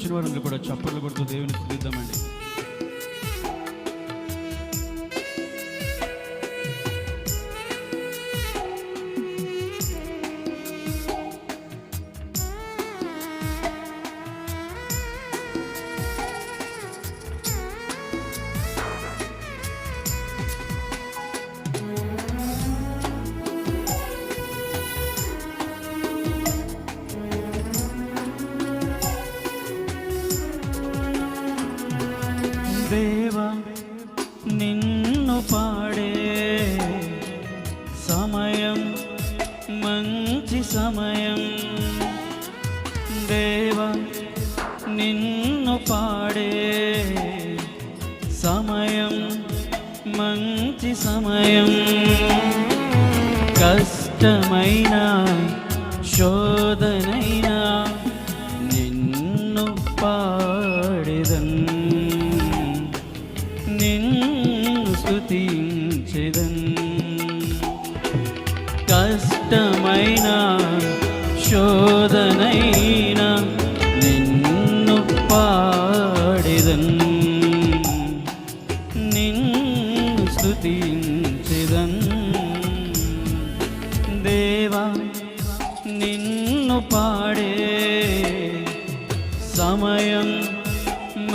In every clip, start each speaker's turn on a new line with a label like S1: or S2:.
S1: వచ్చిన వారందరూ కూడా చప్పట్లు కొడుతూ దేవుని స్థుతిద్దామండి. నిన్ను పాడే సమయం మంచి సమయం దేవా నిన్ను పాడే సమయం మంచి సమయం కష్టమైన శోధనైనా స్తుతించెదన్ కష్టమైన శోధనైనా నిన్ను పాడెదన్. నిన్ను స్తుతించెదన్ దేవా నిన్ను పాడే సమయం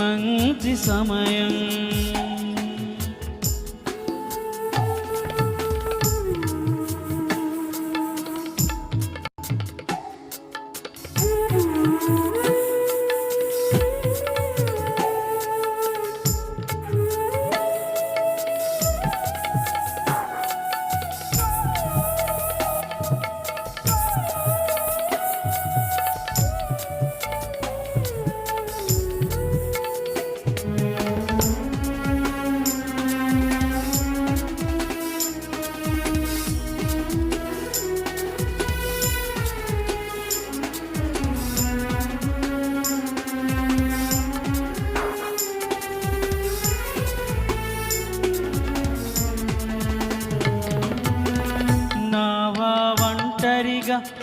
S1: మంచి సమయం.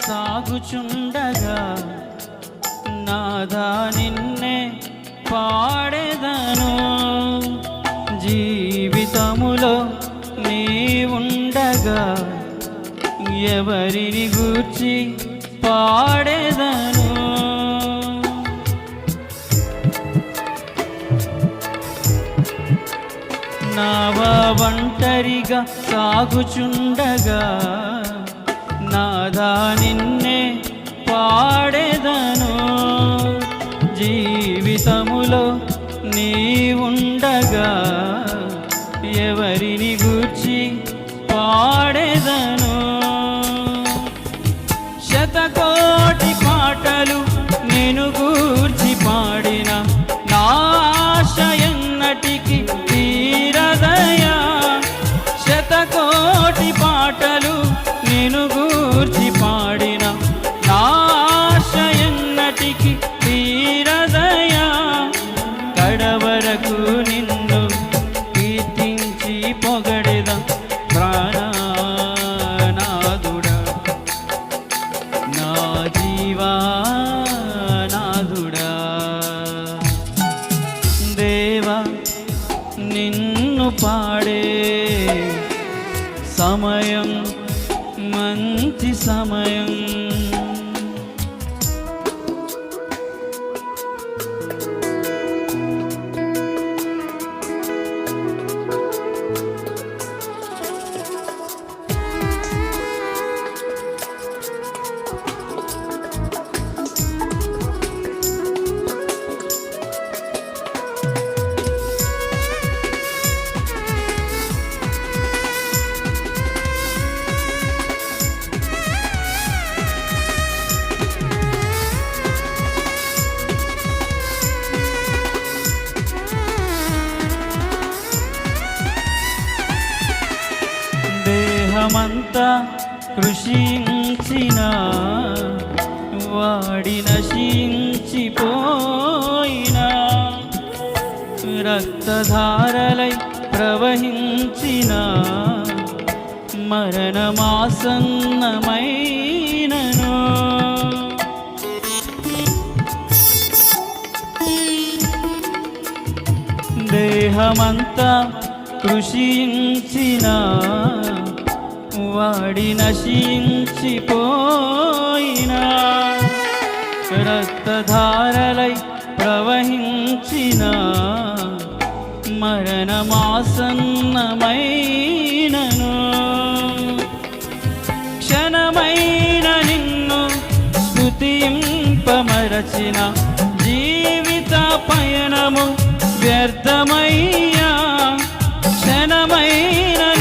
S1: సాగుచుండగా నాదా నిన్నే పాడేదను. జీవితములో నీ ఉండగా ఎవరిని గూర్చి పాడేదను? నావ ఒంటరిగా సాగుచుండగా నాదా నిన్నే పొగడెద ప్రాణనాదుడా. నా జీవా నాదుడా. దేవా నిన్ను పాడే సమయం మంచి సమయం. దేహమంతా కృషించిన వాడి నశించిపోయిన రక్తధారలై ప్రవహించిన మరణమాసన్నమైనను. దేహమంతా కృషించిన వాడి నశించిపోయినా రక్తధారలై ప్రవహించిన మరణమాసన్నమైనను. క్షణమైన నిన్ను స్తుతింపమరచిన జీవిత పయనము వ్యర్థమయ్యా. క్షణమైన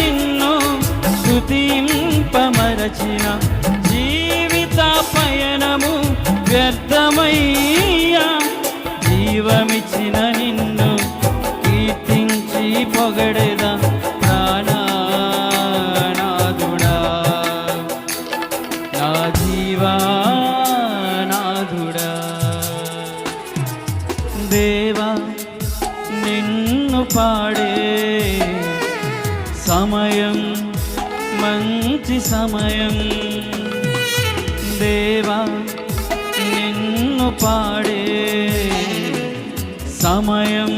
S1: స్తుతింపమరచిన జీవిత పయనము వ్యర్థమయ్యా. జీవమిచ్చిన నిన్ను కీర్తించి పొగడేదా ప్రాణనాథుడా. నా జీవానాథుడా. దేవా నిన్ను పాడే మంచి సమయం. దేవా నిన్ను పాడే సమయం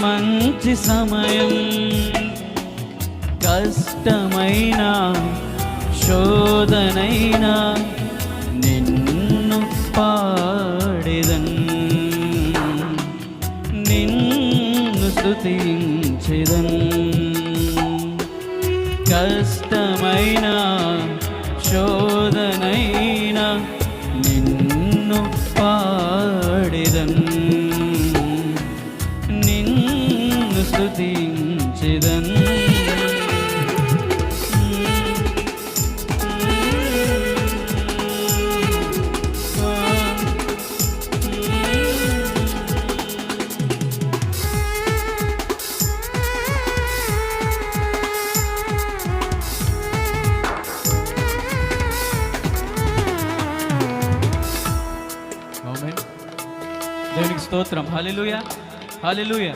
S1: మంచి సమయం. కష్టమైన శోధనైనా కష్టమైన శోధనైనా స్తోత్రం హల్లెలూయా హల్లెలూయా